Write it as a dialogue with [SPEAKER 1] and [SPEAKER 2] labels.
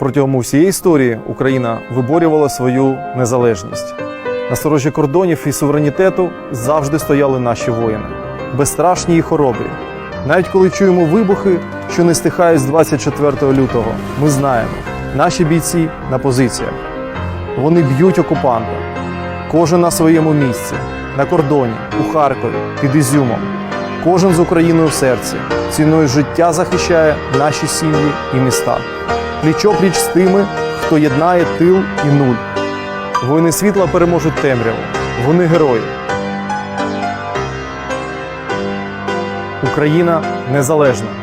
[SPEAKER 1] Протягом усієї історії Україна виборювала свою незалежність. На сторожі кордонів і суверенітету завжди стояли наші воїни, безстрашні і хоробрі. Навіть коли чуємо вибухи, що не стихають з 24 лютого, ми знаємо, наші бійці на позиціях. Вони б'ють окупанта. Кожен на своєму місці, на кордоні, у Харкові, під Ізюмом. Кожен з Україною в серці, ціною життя захищає наші сім'ї і міста. Пліч-опліч з тими, хто єднає тил і нуль. Воїни світла переможуть темряву. Вони герої. Україна незалежна.